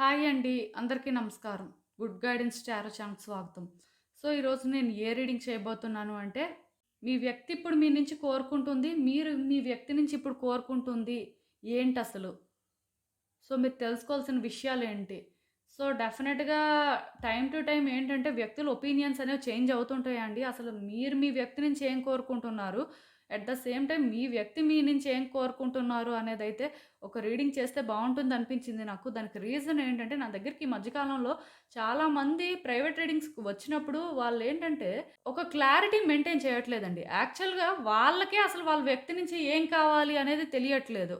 Hi అండి. అందరికీ నమస్కారం. గుడ్ గైడెన్స్ టారో ఛానల్ స్వాగతం. సో ఈరోజు నేను ఏ రీడింగ్ చేయబోతున్నాను అంటే మీ వ్యక్తి ఇప్పుడు మీ నుంచి కోరుకుంటుంది మీరు మీ వ్యక్తి నుంచి ఇప్పుడు కోరుకుంటుంది ఏంటి అసలు సో మీరు తెలుసుకోవాల్సిన విషయాలు ఏంటి? సో డెఫినెట్గా టైం టు టైం ఏంటంటే వ్యక్తుల ఒపీనియన్స్ అనేవి చేంజ్ అవుతుంటాయండి. అసలు మీరు మీ వ్యక్తి నుంచి ఏం కోరుకుంటున్నారు? అట్ ద సేమ్ టైం మీ వ్యక్తి మీ నుంచి ఏం కోరుకుంటున్నారు అనేది అయితే ఒక రీడింగ్ చేస్తే బాగుంటుంది అనిపించింది నాకు. దానికి రీజన్ ఏంటంటే నా దగ్గరికి ఈ మధ్యకాలంలో చాలామంది ప్రైవేట్ రీడింగ్స్కి వచ్చినప్పుడు వాళ్ళు ఏంటంటే ఒక క్లారిటీ మెయింటైన్ చేయట్లేదండి. యాక్చువల్గా వాళ్ళకే అసలు వాళ్ళ వ్యక్తి నుంచి ఏం కావాలి అనేది తెలియట్లేదు.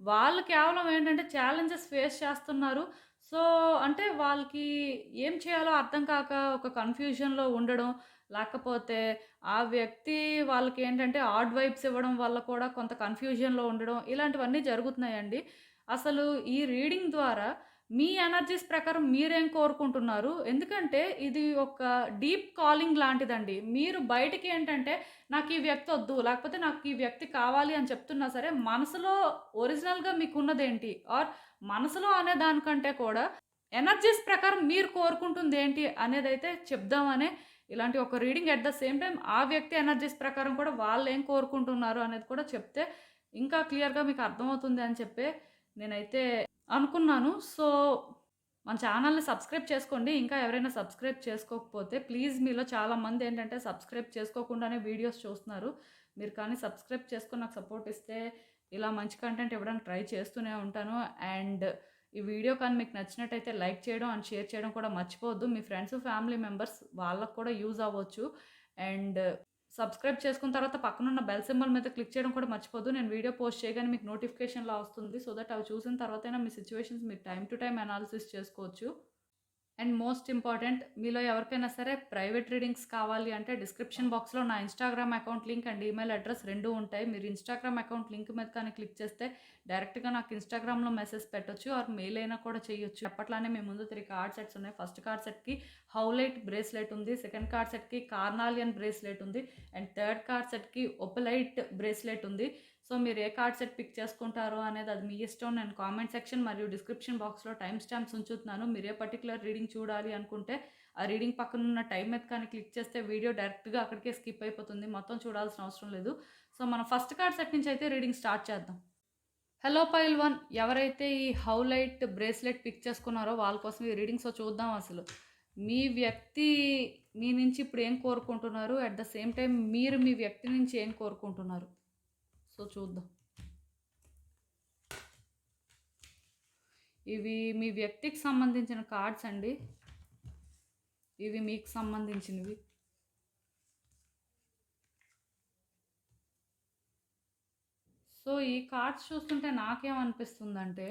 వాళ్ళు కేవలం ఏంటంటే ఛాలెంజెస్ ఫేస్ చేస్తున్నారు. సో అంటే వాళ్ళకి ఏం చేయాలో అర్థం కాక ఒక కన్ఫ్యూజన్లో ఉండడం లేకపోతే ఆ వ్యక్తి వాళ్ళకి ఏంటంటే ఆడ్ వైబ్స్ ఇవ్వడం వల్ల కూడా కొంత కన్ఫ్యూజన్లో ఉండడం ఇలాంటివన్నీ జరుగుతున్నాయండి. అసలు ఈ రీడింగ్ ద్వారా మీ ఎనర్జీస్ ప్రకారం మీరేం కోరుకుంటున్నారు? ఎందుకంటే ఇది ఒక డీప్ కాలింగ్ లాంటిదండి. మీరు బయటికి ఏంటంటే నాకు ఈ వ్యక్తి వద్దు లేకపోతే నాకు ఈ వ్యక్తి కావాలి అని చెప్తున్నా సరే మనసులో ఒరిజినల్గా మీకు ఉన్నదేంటి ఆర్ మనసులో అనే దానికంటే కూడా ఎనర్జీస్ ప్రకారం మీరు కోరుకుంటుంది ఏంటి అనేది అయితే చెప్దామనే ఇలాంటి ఒక reading at the same time ఆ వ్యక్తి ఎనర్జీస్ ప్రకారం కూడా వాళ్ళు ఏం కోరుకుంటున్నారు అనేది కూడా చెప్తే ఇంకా క్లియర్గా మీకు అర్థమవుతుంది అని చెప్పి నేనైతే అనుకున్నాను. సో మన ఛానల్ని సబ్స్క్రైబ్ చేసుకోండి. ఇంకా ఎవరైనా సబ్స్క్రైబ్ చేసుకోకపోతే ప్లీజ్ మీలో చాలామంది ఏంటంటే సబ్స్క్రైబ్ చేసుకోకుండానే వీడియోస్ చూస్తున్నారు. మీరు కానీ సబ్స్క్రైబ్ చేసుకొని నాకు సపోర్ట్ ఇస్తే ఇలా మంచి కంటెంట్ ఇవ్వడానికి ట్రై చేస్తూనే ఉంటాను. అండ్ ఈ వీడియో కానీ మీకు నచ్చినట్టయితే లైక్ చేయడం అండ్ షేర్ చేయడం కూడా మర్చిపోవద్దు. మీ ఫ్రెండ్స్ ఫ్యామిలీ మెంబర్స్ వాళ్ళకు కూడా యూజ్ అవ్వచ్చు. అండ్ సబ్స్క్రైబ్ చేసుకున్న తర్వాత పక్కనున్న బెల్ సింబల్ మీద క్లిక్ చేయడం కూడా మర్చిపోద్దు నేను వీడియో పోస్ట్ చేయగానే మీకు నోటిఫికేషన్లా వస్తుంది. సో దట్ అవి చూసిన తర్వాతైనా మీ సిచ్యువేషన్స్ మీరు టైం టు టైం అనాలిసిస్ చేసుకోవచ్చు. అండ్ మోస్ట్ ఇంపార్టెంట్ మీలో ఎవరికైనా సరే ప్రైవేట్ రీడింగ్స్ కావాలి అంటే డిస్క్రిప్షన్ బాక్స్లో నా Instagram account link and email address రెండు ఉంటాయి. మీరు ఇన్స్టాగ్రామ్ అకౌంట్ లింక్ మీద కానీ క్లిక్ చేస్తే డైరెక్ట్గా నాకు ఇన్స్టాగ్రామ్లో మెసేజ్ పెట్టొచ్చు. ఆర్ మెయిల్ అయినా కూడా చేయొచ్చు. అప్పట్లానే మేము ముందు త్రీ కార్డ్ సెట్స్ ఉన్నాయి. ఫస్ట్ కార్డ్ సెట్కి హౌలైట్ బ్రేస్లెట్ ఉంది. సెకండ్ కార్డ్ సెట్కి కార్నాలియన్ బ్రేస్లెట్ ఉంది. అండ్ థర్డ్ కార్డ్ సెట్కి ఒపలైట్ బ్రేస్లెట్ ఉంది. సో మీరు ఏ కార్డ్ సెట్ పిక్ చేసుకుంటారో అనేది అది మీ ఇష్టం. నేను కామెంట్ సెక్షన్ మరియు డిస్క్రిప్షన్ బాక్స్లో టైం స్టాంప్స్ ఉంచుతున్నాను. మీరు ఏ పర్టికులర్ రీడింగ్ చూడాలి అనుకుంటే ఆ రీడింగ్ పక్కన ఉన్న టైం మీద కానీ క్లిక్ చేస్తే వీడియో డైరెక్ట్గా అక్కడికే స్కిప్ అయిపోతుంది. మొత్తం చూడాల్సిన అవసరం లేదు. సో మనం ఫస్ట్ కార్డ్ సెట్ నుంచి అయితే రీడింగ్ స్టార్ట్ చేద్దాం. హలో పైల్ వన్ ఎవరైతే ఈ హౌలైట్ బ్రేస్లెట్ పిక్ చేసుకున్నారో వాళ్ళ కోసం ఈ రీడింగ్స్ చూద్దాం అసలు. మీ వ్యక్తి మీ నుంచి ఇప్పుడు ఏం కోరుకుంటున్నారు? అట్ ద సేమ్ టైం మీరు మీ వ్యక్తి నుంచి ఏం కోరుకుంటున్నారు? సో చూద్దాం. ఇవి మీ వ్యక్తికి సంబంధించిన కార్డ్స్ అండి. ఇవి మీకు సంబంధించినవి. సో ఈ కార్డ్స్ చూస్తుంటే నాకేమనిపిస్తుందంటే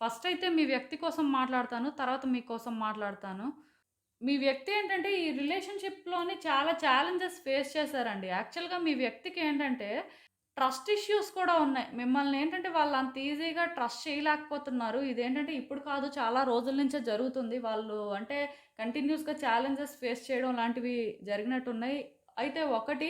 ఫస్ట్ అయితే మీ వ్యక్తి కోసం మాట్లాడతాను తర్వాత మీకోసం మాట్లాడతాను. మీ వ్యక్తి ఏంటంటే ఈ రిలేషన్షిప్లోని చాలా ఛాలెంజెస్ ఫేస్ చేశారండి. యాక్చువల్గా మీ వ్యక్తికి ఏంటంటే ట్రస్ట్ ఇష్యూస్ కూడా ఉన్నాయి. మిమ్మల్ని ఏంటంటే వాళ్ళు అంత ఈజీగా ట్రస్ట్ చేయలేకపోతున్నారు. ఇదేంటంటే ఇప్పుడు కాదు చాలా రోజుల నుంచే జరుగుతుంది. వాళ్ళు అంటే కంటిన్యూస్గా ఛాలెంజెస్ ఫేస్ చేయడం లాంటివి జరిగినట్టున్నాయి. అయితే ఒకటి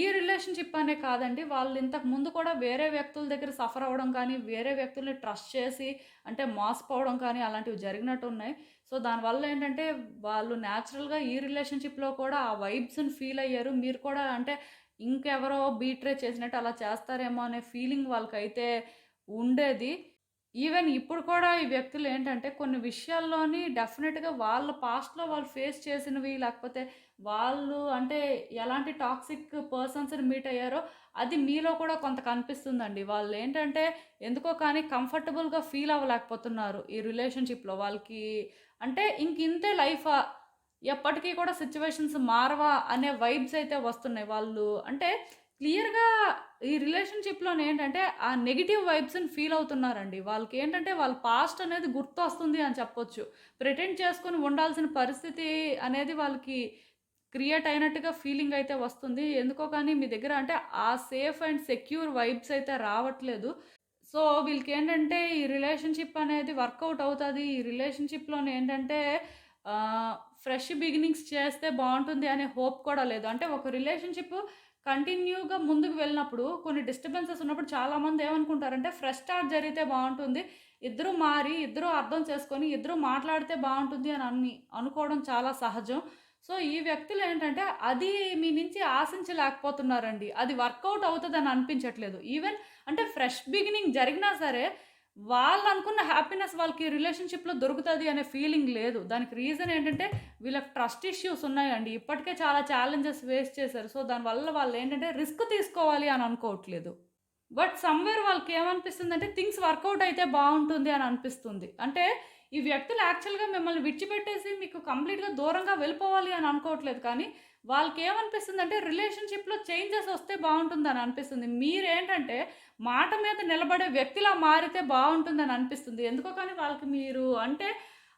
ఈ రిలేషన్షిప్ అనే కాదండి. వాళ్ళు ఇంతకు ముందు కూడా వేరే వ్యక్తుల దగ్గర సఫర్ అవ్వడం కానీ వేరే వ్యక్తుల్ని ట్రస్ట్ చేసి అంటే మోసపోవడం కానీ అలాంటివి జరిగినట్టు ఉన్నాయి సో దానివల్ల ఏంటంటే వాళ్ళు న్యాచురల్గా ఈ రిలేషన్షిప్లో కూడా ఆ వైబ్స్ని ఫీల్ అయ్యారు. మీరు కూడా అంటే ఇంకెవరో బీట్రే చేసినట్టు అలా చేస్తారేమో అనే ఫీలింగ్ వాళ్ళకైతే ఉండేది. ఈవెన్ ఇప్పుడు కూడా ఈ వ్యక్తులు ఏంటంటే కొన్ని విషయాల్లోని డెఫినెట్గా వాళ్ళ పాస్ట్లో వాళ్ళు ఫేస్ చేసినవి లేకపోతే వాళ్ళు అంటే ఎలాంటి టాక్సిక్ పర్సన్స్ని మీట్ అయ్యారో అది మీలో కూడా కొంత కనిపిస్తుందండి. వాళ్ళు ఏంటంటే ఎందుకో కానీ కంఫర్టబుల్గా ఫీల్ అవ్వలేకపోతున్నారు ఈ రిలేషన్షిప్లో వాళ్ళకి. అంటే ఇంక ఇంతే లైఫా ఎప్పటికీ కూడా సిచ్యువేషన్స్ మారవా అనే వైబ్స్ అయితే వస్తున్నాయి వాళ్ళు. అంటే క్లియర్గా ఈ రిలేషన్షిప్లోనే ఏంటంటే ఆ నెగిటివ్ వైబ్స్ని ఫీల్ అవుతున్నారండి. వాళ్ళకి ఏంటంటే వాళ్ళ పాస్ట్ అనేది గుర్తు వస్తుంది అని చెప్పొచ్చు. ప్రిటెండ్ చేసుకొని ఉండాల్సిన పరిస్థితి అనేది వాళ్ళకి క్రియేట్ అయినట్టుగా ఫీలింగ్ అయితే వస్తుంది. ఎందుకో కానీ మీ దగ్గర అంటే ఆ సేఫ్ అండ్ సెక్యూర్ వైబ్స్ అయితే రావట్లేదు. సో వీళ్ళకి ఏంటంటే ఈ రిలేషన్షిప్ అనేది వర్కౌట్ అవుతుంది. ఈ రిలేషన్షిప్లోనే ఏంటంటే ఫ్రెష్ బిగినింగ్స్ చేస్తే బాగుంటుంది అనే హోప్ కూడా లేదు. అంటే ఒక రిలేషన్షిప్ కంటిన్యూగా ముందుకు వెళ్ళినప్పుడు కొన్ని డిస్టర్బెన్సెస్ ఉన్నప్పుడు చాలామంది ఏమనుకుంటారంటే ఫ్రెష్ స్టార్ట్ జరిగితే బాగుంటుంది. ఇద్దరు మారి ఇద్దరు అర్థం చేసుకొని ఇద్దరు మాట్లాడితే బాగుంటుంది అని అన్ని అనుకోవడం చాలా సహజం. సో ఈ వ్యక్తులు ఏంటంటే అది మీ నుంచి ఆశించలేకపోతున్నారండి. అది వర్కౌట్ అవుతుందని అనిపించట్లేదు. ఈవెన్ అంటే ఫ్రెష్ బిగినింగ్ జరిగినా సరే వాళ్ళు అనుకున్న హ్యాపీనెస్ వాళ్ళకి రిలేషన్షిప్లో దొరుకుతుంది అనే ఫీలింగ్ లేదు. దానికి రీజన్ ఏంటంటే వీళ్ళకి ట్రస్ట్ ఇష్యూస్ ఉన్నాయండి. ఇప్పటికే చాలా ఛాలెంజెస్ ఫేస్ చేశారు. సో దానివల్ల వాళ్ళు ఏంటంటే రిస్క్ తీసుకోవాలి అని అనుకోవట్లేదు. బట్ సమ్వేర్ వాళ్ళకి ఏమనిపిస్తుంది అంటే థింగ్స్ వర్కౌట్ అయితే బాగుంటుంది అని అనిపిస్తుంది. అంటే ఈ వ్యక్తులు యాక్చువల్గా మిమ్మల్ని విడిచిపెట్టేసి మీకు కంప్లీట్గా దూరంగా వెళ్ళిపోవాలి అని అనుకోవట్లేదు. కానీ వాళ్ళకి ఏమనిపిస్తుంది అంటే రిలేషన్షిప్లో చేంజెస్ వస్తే బాగుంటుంది అని అనిపిస్తుంది. మీరేంటంటే మాట మీద నిలబడే వ్యక్తిలా మారితే బాగుంటుందని అనిపిస్తుంది. ఎందుకో కానీ వాళ్ళకి మీరు అంటే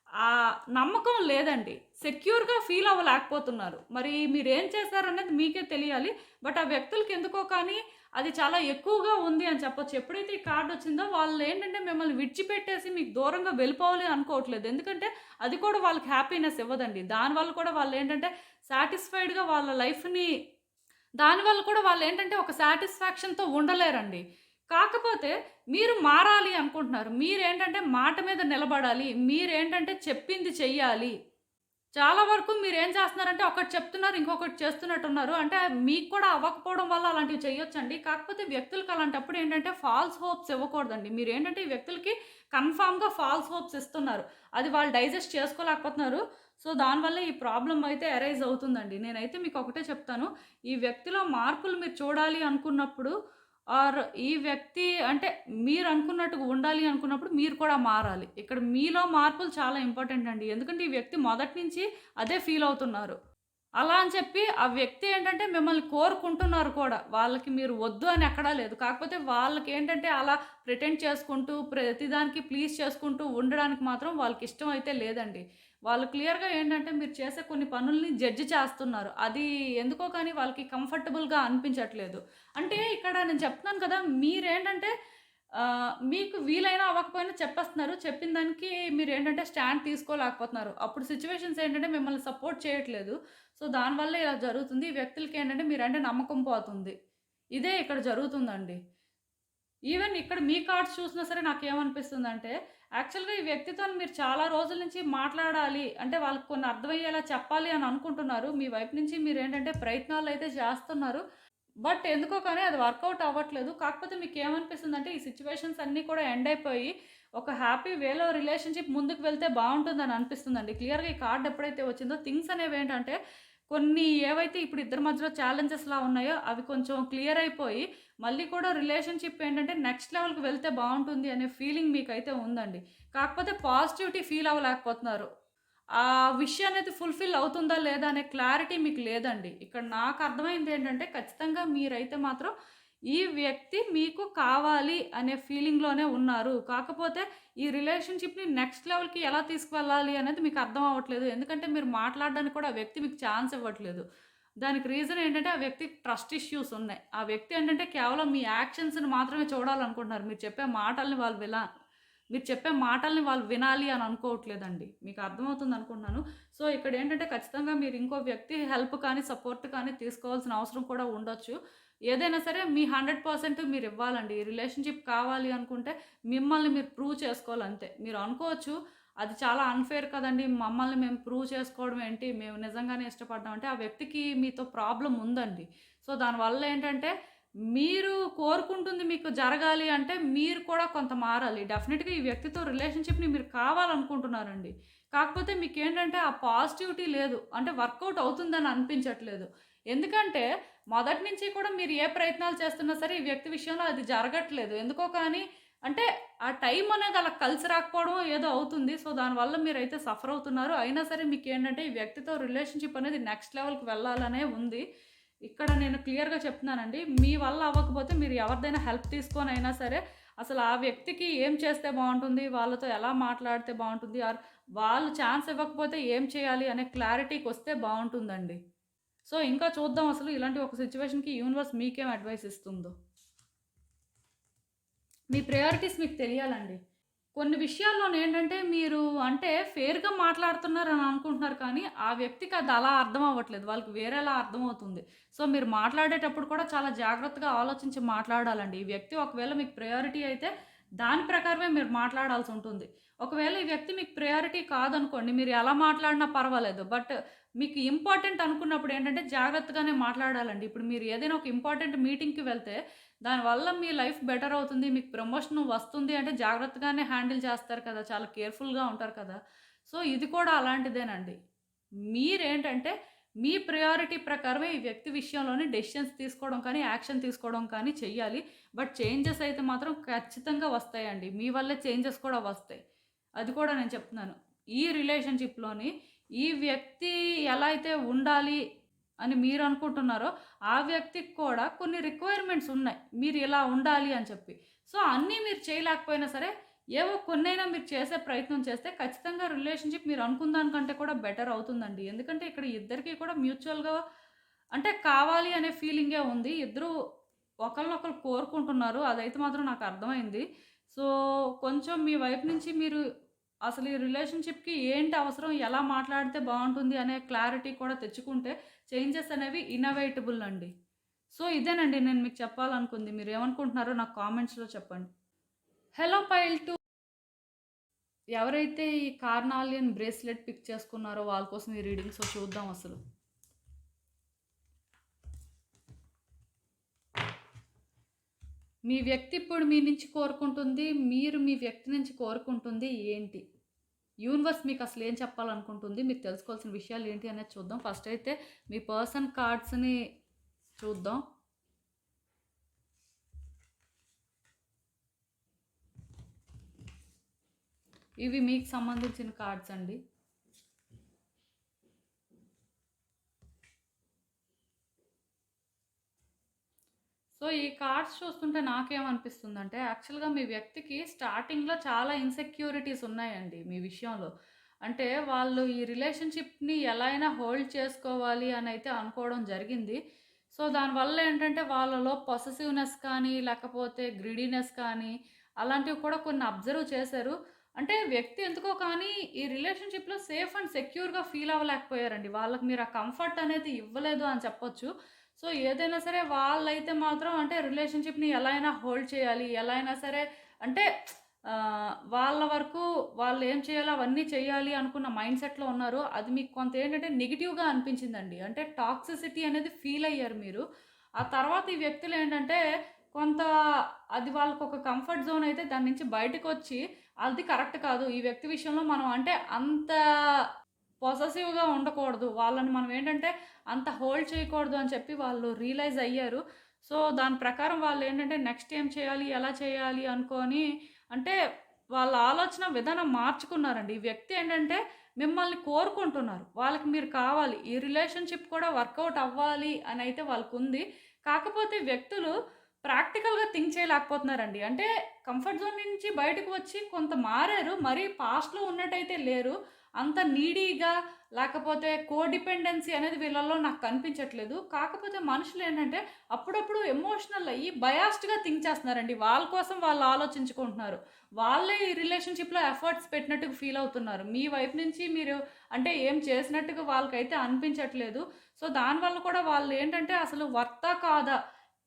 ఆ నమ్మకం లేదండి. సెక్యూర్గా ఫీల్ అవ్వలేకపోతున్నారు. మరి మీరు ఏం చేశారనేది మీకే తెలియాలి. బట్ ఆ వ్యక్తులకి ఎందుకో కానీ అది చాలా ఎక్కువగా ఉంది అని చెప్పొచ్చు. ఎప్పుడైతే ఈ కార్డు వచ్చిందో వాళ్ళు ఏంటంటే మిమ్మల్ని విడిచిపెట్టేసి మీకు దూరంగా వెళ్ళిపోవాలి అనుకోవట్లేదు. ఎందుకంటే అది కూడా వాళ్ళకి హ్యాపీనెస్ ఇవ్వదండి. దానివల్ల కూడా వాళ్ళు ఏంటంటే సాటిస్ఫైడ్గా వాళ్ళ లైఫ్ని దానివల్ల కూడా వాళ్ళు ఏంటంటే ఒక సాటిస్ఫాక్షన్తో ఉండలేరండి. కాకపోతే మీరు మారాలి అనుకుంటున్నారు. మీరేంటంటే మాట మీద నిలబడాలి. మీరేంటంటే చెప్పింది చెయ్యాలి. చాలా వరకు మీరు ఏం చేస్తున్నారంటే ఒకటి చెప్తున్నారు ఇంకొకటి చేస్తున్నట్టున్నారు. అంటే మీకు కూడా అవ్వకపోవడం వల్ల అలాంటివి చేయొచ్చండి కాకపోతే వ్యక్తులకు అలాంటప్పుడు ఏంటంటే ఫాల్స్ హోప్స్ ఇవ్వకూడదండి. మీరు ఏంటంటే ఈ వ్యక్తులకి కన్ఫామ్గా ఫాల్స్ హోప్స్ ఇస్తున్నారు. అది వాళ్ళు డైజెస్ట్ చేసుకోలేకపోతున్నారు. సో దానివల్ల ఈ ప్రాబ్లం అయితే అరైజ్ అవుతుందండి. నేనైతే మీకు ఒకటే చెప్తాను. ఈ వ్యక్తిలో మార్పులు మీరు చూడాలి అనుకున్నప్పుడు ఆర్ ఈ వ్యక్తి అంటే మీరు అనుకున్నట్టుగా ఉండాలి అనుకున్నప్పుడు మీరు కూడా మారాలి. ఇక్కడ మీలో మార్పులు చాలా ఇంపార్టెంట్ అండి. ఎందుకంటే ఈ వ్యక్తి మొదటి నుంచి అదే ఫీల్ అవుతున్నారు. అలా అని చెప్పి ఆ వ్యక్తి ఏంటంటే మిమ్మల్ని కోరుకుంటున్నారు కూడా. వాళ్ళకి మీరు వద్దు అని ఎక్కడా లేదు. కాకపోతే వాళ్ళకి ఏంటంటే అలా ప్రిటెండ్ చేసుకుంటూ ప్రతిదానికి ప్లీజ్ చేసుకుంటూ ఉండడానికి మాత్రం వాళ్ళకి ఇష్టం అయితే లేదండి. వాళ్ళు క్లియర్గా ఏంటంటే మీరు చేసే కొన్ని పనుల్ని జడ్జి చేస్తున్నారు. అది ఎందుకో కానీ వాళ్ళకి కంఫర్టబుల్గా అనిపించట్లేదు. అంటే ఇక్కడ నేను చెప్తున్నాను కదా మీరేంటంటే మీకు వీలైనా అవ్వకపోయినా చెప్పేస్తున్నారు. చెప్పిన దానికి మీరు ఏంటంటే స్టాండ్ తీసుకోలేకపోతున్నారు. అప్పుడు సిచ్యువేషన్స్ ఏంటంటే మిమ్మల్ని సపోర్ట్ చేయట్లేదు. సో దానివల్ల ఇలా జరుగుతుంది. ఈ వ్యక్తులకి ఏంటంటే మీరంటే నమ్మకం పోతుంది. ఇదే ఇక్కడ జరుగుతుందండి. ఈవెన్ ఇక్కడ మీ కార్డ్స్ చూసినా సరే నాకు ఏమనిపిస్తుంది అంటే యాక్చువల్గా ఈ వ్యక్తితో మీరు చాలా రోజుల నుంచి మాట్లాడాలి అంటే వాళ్ళకి కొన్ని అర్థమయ్యేలా చెప్పాలి అని అనుకుంటున్నారు. మీ వైపు నుంచి మీరు ఏంటంటే ప్రయత్నాలు అయితే చేస్తున్నారు. బట్ ఎందుకో కానీ అది వర్కౌట్ అవ్వట్లేదు. కాకపోతే మీకు ఏమనిపిస్తుంది అంటే ఈ సిచ్యువేషన్స్ అన్నీ కూడా ఎండ్ అయిపోయి ఒక హ్యాపీ వేలో రిలేషన్షిప్ ముందుకు వెళ్తే బాగుంటుందని అనిపిస్తుందండి. క్లియర్గా ఈ కార్డ్ ఎప్పుడైతే వచ్చిందో థింగ్స్ అనేవి ఏంటంటే కొన్ని ఏవైతే ఇప్పుడు ఇద్దరి మధ్యలో ఛాలెంజెస్లా ఉన్నాయో అవి కొంచెం క్లియర్ అయిపోయి మళ్ళీ కూడా రిలేషన్షిప్ ఏంటంటే నెక్స్ట్ లెవెల్కి వెళ్తే బాగుంటుంది అనే ఫీలింగ్ మీకైతే ఉందండి. కాకపోతే పాజిటివిటీ ఫీల్ అవ్వలేకపోతున్నారు. ఆ విషయం అనేది ఫుల్ఫిల్ అవుతుందా లేదా అనే క్లారిటీ మీకు లేదండి. ఇక్కడ నాకు అర్థమైంది ఏంటంటే ఖచ్చితంగా మీరైతే మాత్రం ఈ వ్యక్తి మీకు కావాలి అనే ఫీలింగ్లోనే ఉన్నారు. కాకపోతే ఈ రిలేషన్షిప్ని నెక్స్ట్ లెవెల్కి ఎలా తీసుకువెళ్ళాలి అనేది మీకు అర్థం అవ్వట్లేదు. ఎందుకంటే మీరు మాట్లాడడానికి కూడా ఆ వ్యక్తి మీకు ఛాన్స్ ఇవ్వట్లేదు. దానికి రీజన్ ఏంటంటే ఆ వ్యక్తికి ట్రస్ట్ ఇష్యూస్ ఉన్నాయి. ఆ వ్యక్తి ఏంటంటే కేవలం మీ యాక్షన్స్ని మాత్రమే చూడాలనుకుంటున్నారు. మీరు చెప్పే మాటల్ని వాళ్ళు విలా మీరు చెప్పే మాటల్ని వాళ్ళు వినాలి అని అనుకోవట్లేదండి. మీకు అర్థమవుతుంది అనుకుంటున్నాను. సో ఇక్కడ ఏంటంటే ఖచ్చితంగా మీరు ఇంకో వ్యక్తి హెల్ప్ కానీ సపోర్ట్ కానీ తీసుకోవాల్సిన అవసరం కూడా ఉండొచ్చు. ఏదైనా సరే మీ హండ్రెడ్ పర్సెంట్ మీరు ఇవ్వాలండి. రిలేషన్షిప్ కావాలి అనుకుంటే మిమ్మల్ని మీరు ప్రూవ్ చేసుకోవాలంతే. మీరు అనుకోవచ్చు అది చాలా అన్ఫేర్ కదండి. మమ్మల్ని మేము ప్రూవ్ చేసుకోవడం ఏంటి? మేము నిజంగానే ఇష్టపడ్డాం అంటే ఆ వ్యక్తికి మీతో ప్రాబ్లం ఉందండి. సో దానివల్ల ఏంటంటే మీరు కోరుకుంటుంది మీకు జరగాలి అంటే మీరు కూడా కొంత మారాలి. డెఫినెట్గా ఈ వ్యక్తితో రిలేషన్షిప్ని మీరు కావాలనుకుంటున్నారండి. కాకపోతే మీకు ఏంటంటే ఆ పాజిటివిటీ లేదు. అంటే వర్కౌట్ అవుతుందని అనిపించట్లేదు. ఎందుకంటే మొదటి నుంచి కూడా మీరు ఏ ప్రయత్నాలు చేస్తున్నా సరే ఈ వ్యక్తి విషయంలో అది జరగట్లేదు. ఎందుకో కానీ అంటే ఆ టైం అనేది అలా కలిసి రాకపోవడం ఏదో అవుతుంది. సో దానివల్ల మీరు అయితే సఫర్ అవుతున్నారు. అయినా సరే మీకు ఏంటంటే ఈ వ్యక్తితో రిలేషన్షిప్ అనేది నెక్స్ట్ లెవెల్కి వెళ్ళాలనే ఉంది. ఇక్కడ నేను క్లియర్గా చెప్తున్నానండి. మీ వల్ల అవ్వకపోతే మీరు ఎవరిదైనా హెల్ప్ తీసుకొని అయినా సరే అసలు ఆ వ్యక్తికి ఏం చేస్తే బాగుంటుంది? వాళ్ళతో ఎలా మాట్లాడితే బాగుంటుంది? ఆర్ వాళ్ళు ఛాన్స్ ఇవ్వకపోతే ఏం చేయాలి అనే క్లారిటీకి వస్తే బాగుంటుందండి. సో ఇంకా చూద్దాం అసలు ఇలాంటి ఒక సిచ్యువేషన్కి యూనివర్స్ మీకేం అడ్వైస్ ఇస్తుందో. మీ ప్రయారిటీస్ మీకు తెలియాలండి. కొన్ని విషయాల్లో ఏంటంటే మీరు అంటే ఫేర్గా మాట్లాడుతున్నారు అని అనుకుంటున్నారు కానీ ఆ వ్యక్తికి అది అలా అర్థం అవ్వట్లేదు. వాళ్ళకి వేరేలా అర్థమవుతుంది సో మీరు మాట్లాడేటప్పుడు కూడా చాలా జాగ్రత్తగా ఆలోచించి మాట్లాడాలండి. ఈ వ్యక్తి ఒకవేళ మీకు ప్రయారిటీ అయితే దాని ప్రకారమే మీరు మాట్లాడాల్సి ఉంటుంది. ఒకవేళ ఈ వ్యక్తి మీకు ప్రయారిటీ కాదనుకోండి మీరు ఎలా మాట్లాడినా పర్వాలేదు. బట్ మీకు ఇంపార్టెంట్ అనుకున్నప్పుడు ఏంటంటే జాగ్రత్తగానే మాట్లాడాలండి. ఇప్పుడు మీరు ఏదైనా ఒక ఇంపార్టెంట్ మీటింగ్కి వెళ్తే దానివల్ల మీ లైఫ్ బెటర్ అవుతుంది మీకు ప్రమోషన్ వస్తుంది అంటే జాగ్రత్తగానే హ్యాండిల్ చేస్తారు కదా చాలా కేర్ఫుల్గా ఉంటారు కదా. సో ఇది కూడా అలాంటిదేనండి. మీరేంటంటే మీ ప్రయారిటీ ప్రకారమే ఈ వ్యక్తి విషయంలోనే డెసిషన్స్ తీసుకోవడం కానీ యాక్షన్ తీసుకోవడం కానీ చెయ్యాలి. బట్ చేంజెస్ అయితే మాత్రం ఖచ్చితంగా వస్తాయండి. మీ వల్లే చేంజెస్ కూడా వస్తాయి. అది కూడా నేను చెప్తున్నాను. ఈ రిలేషన్షిప్లోని ఈ వ్యక్తి ఎలా అయితే ఉండాలి అని మీరు అనుకుంటున్నారో ఆ వ్యక్తికి కూడా కొన్ని రిక్వైర్మెంట్స్ ఉన్నాయి. మీరు ఇలా ఉండాలి అని చెప్పి. సో అన్నీ మీరు చేయలేకపోయినా సరే ఏవో కొన్నైనా మీరు చేసే ప్రయత్నం చేస్తే ఖచ్చితంగా రిలేషన్షిప్ మీరు అనుకున్న దానికంటే కూడా బెటర్ అవుతుందండి. ఎందుకంటే ఇక్కడ ఇద్దరికి కూడా మ్యూచువల్గా అంటే కావాలి అనే ఫీలింగే ఉంది. ఇద్దరు ఒకరినొకరు కోరుకుంటున్నారు. అదైతే మాత్రం నాకు అర్థమైంది. సో కొంచెం మీ వైపు నుంచి మీరు అసలు ఈ రిలేషన్షిప్కి ఏంటి అవసరం? ఎలా మాట్లాడితే బాగుంటుంది అనే క్లారిటీ కూడా తెచ్చుకుంటే చేంజెస్ అనేవి ఇన్నోవేటబుల్ అండి. సో ఇదేనండి నేను మీకు చెప్పాలనుకుంది. మీరు ఏమనుకుంటున్నారో నాకు కామెంట్స్లో చెప్పండి. Hello pile two. ఎవరైతే ఈ కార్నాలియన్ బ్రేస్లెట్ పిక్ చేసుకున్నారో వాళ్ళ కోసం ఈ రీడింగ్స్ చూద్దాం అసలు. మీ వ్యక్తి ఇప్పుడు మీ నుంచి కోరుకుంటుంది మీరు మీ వ్యక్తి నుంచి కోరుకుంటుంది ఏంటి? యూనివర్స్ మీకు అసలు ఏం చెప్పాలనుకుంటుంది? మీరు తెలుసుకోవాల్సిన విషయాలు ఏంటి అనేది చూద్దాం. ఫస్ట్ అయితే మీ పర్సన్ కార్డ్స్ని చూద్దాం. ఇవి మీకు సంబంధించిన కార్డ్స్ అండి. సో ఈ కార్డ్స్ చూస్తుంటే నాకేమనిపిస్తుందంటే యాక్చువల్గా మీ వ్యక్తికి స్టార్టింగ్లో చాలా ఇన్సెక్యూరిటీస్ ఉన్నాయండి మీ విషయంలో. అంటే వాళ్ళు ఈ రిలేషన్షిప్ని ఎలా అయినా హోల్డ్ చేసుకోవాలి అని అయితే అనుకోవడం జరిగింది. సో దానివల్ల ఏంటంటే వాళ్ళలో పొసెసివ్నెస్ కానీ లేకపోతే గ్రిడీనెస్ కానీ అలాంటివి కూడా కొన్ని అబ్జర్వ్ చేశారు. అంటే వ్యక్తి ఎందుకో కానీ ఈ రిలేషన్షిప్లో సేఫ్ అండ్ సెక్యూర్గా ఫీల్ అవ్వలేకపోయారండి. వాళ్ళకి మీరు ఆ కంఫర్ట్ అనేది ఇవ్వలేదు అని చెప్పొచ్చు. సో ఏదైనా సరే వాళ్ళైతే మాత్రం అంటే రిలేషన్షిప్ని ఎలా అయినా హోల్డ్ చేయాలి ఎలా అయినా సరే అంటే వాళ్ళ వరకు వాళ్ళు ఏం చేయాలో అవన్నీ చేయాలి అనుకున్న మైండ్ సెట్లో ఉన్నారు. అది మీకు కొంత ఏంటంటే నెగిటివ్గా అనిపించిందండి. అంటే టాక్సిసిటీ అనేది ఫీల్ అయ్యారు మీరు. ఆ తర్వాత ఈ వ్యక్తులు ఏంటంటే కొంత అది వాళ్ళకు ఒక కంఫర్ట్ జోన్ అయితే దాని నుంచి బయటకు వచ్చి అది కరెక్ట్ కాదు. ఈ వ్యక్తి విషయంలో మనం అంటే అంత పొసెసివ్గా ఉండకూడదు. వాళ్ళని మనం ఏంటంటే అంత హోల్డ్ చేయకూడదు అని చెప్పి వాళ్ళు రియలైజ్ అయ్యారు. సో దాని ప్రకారం వాళ్ళు ఏంటంటే నెక్స్ట్ ఏం చేయాలి ఎలా చేయాలి అనుకొని అంటే వాళ్ళ ఆలోచన విధానం మార్చుకున్నారండి. ఈ వ్యక్తి ఏంటంటే మిమ్మల్ని కోరుకుంటున్నారు. వాళ్ళకి మీరు కావాలి. ఈ రిలేషన్షిప్ కూడా వర్కౌట్ అవ్వాలి అని అయితే వాళ్ళకు ఉంది కాకపోతే వ్యక్తులు ప్రాక్టికల్గా థింక్ చేయలేకపోతున్నారండి. అంటే కంఫర్ట్ జోన్ నుంచి బయటకు వచ్చి కొంత మారారు మరీ పాస్ట్లో ఉన్నట్టయితే లేరు. అంత నీడీగా లేకపోతే కోడిపెండెన్సీ అనేది వీళ్ళల్లో నాకు కనిపించట్లేదు. కాకపోతే మనుషులు ఏంటంటే అప్పుడప్పుడు ఎమోషనల్ అయ్యి బయాస్డ్గా థింక్ చేస్తున్నారండి. వాళ్ళ కోసం వాళ్ళు ఆలోచించుకుంటున్నారు. వాళ్ళే ఈ రిలేషన్షిప్లో ఎఫర్ట్స్ పెట్టినట్టుగా ఫీల్ అవుతున్నారు. మీ వైపు నుంచి మీరు అంటే ఏం చేసినట్టుగా వాళ్ళకైతే అనిపించట్లేదు. సో దానివల్ల కూడా వాళ్ళు ఏంటంటే అసలు వర్తా కాదా?